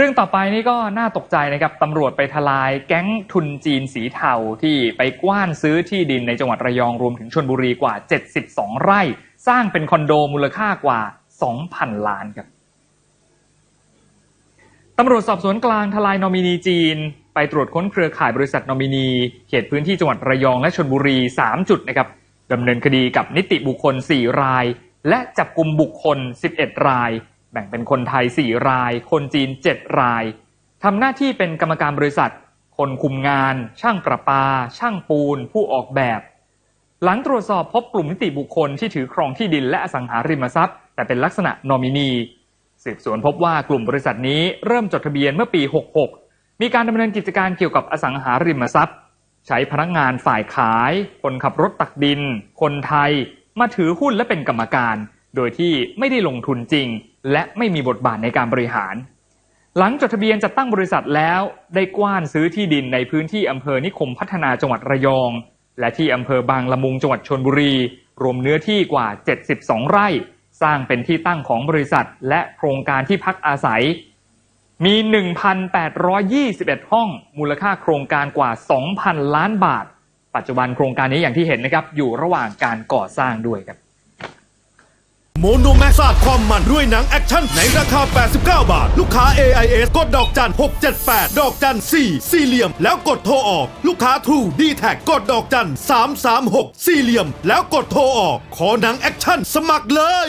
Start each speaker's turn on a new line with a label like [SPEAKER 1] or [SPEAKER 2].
[SPEAKER 1] เรื่องต่อไปนี่ก็น่าตกใจนะครับตำรวจไปทลายแก๊งทุนจีนสีเทาที่ไปกว้านซื้อที่ดินในจังหวัดระยองรวมถึงชนบุรีกว่า 72 ไร่ สร้างเป็นคอนโดมูลค่ากว่า 2,000 ล้านครับตำรวจสอบสวนกลางทลายนอมินีจีน ไปตรวจค้นเครือข่ายบริษัทนอมินี เขตพื้นที่จังหวัดระยองและชนบุรี 3 จุดนะครับดำเนินคดีกับนิติบุคคล 4 ราย และจับกลุ่มบุคคล 11 ราย แบ่งเป็นคนไทย 4 ราย คนจีน 7 ราย ทำหน้าที่เป็นกรรมการบริษัท คนคุมงาน ช่างประปา ช่างปูน ผู้ออกแบบ หลังตรวจสอบพบกลุ่มนิติบุคคลที่ถือครองที่ดินและอสังหาริมทรัพย์ แต่เป็นลักษณะนอมินีสืบสวนพบว่ากลุ่มบริษัทนี้เริ่มจดทะเบียนเมื่อปี 66 มีการดำเนินกิจการเกี่ยวกับอสังหาริมทรัพย์ ใช้พนักงานฝ่ายขาย คนขับรถตักดิน คนไทย มาถือหุ้นและเป็นกรรมการ โดยที่ไม่ได้ลงทุนจริงและไม่มีบทบาทในการบริหาร หลังจดทะเบียนจัดตั้งบริษัทแล้วได้กว้านซื้อที่ดินในพื้นที่อำเภอนิคมพัฒนาจังหวัดระยอง และที่อำเภอบางละมุงจังหวัดชนบุรี รวมเนื้อที่กว่า 72 ไร่ สร้างเป็นที่ตั้งของบริษัท และโครงการที่พักอาศัย มี 1,821 ห้อง มูลค่าโครงการกว่า 2,000 ล้านบาท ปัจจุบันโครงการนี้อย่างที่เห็นนะครับอยู่ระหว่างการก่อสร้างด้วยครับ
[SPEAKER 2] โมโนแม็กซ์าดความมันด้วยหนังแอคชั่นในราคา 89 บาท ลูกค้า AIS กดดอกจัน 678 ดอกจัน 4 สี่เหลี่ยม แล้วกดโทรออก ลูกค้า True d t แทกดดอกจัน 336 สี่เหลี่ยม แล้วกดโทรออก ขอหนังแอคชั่นสมัครเลย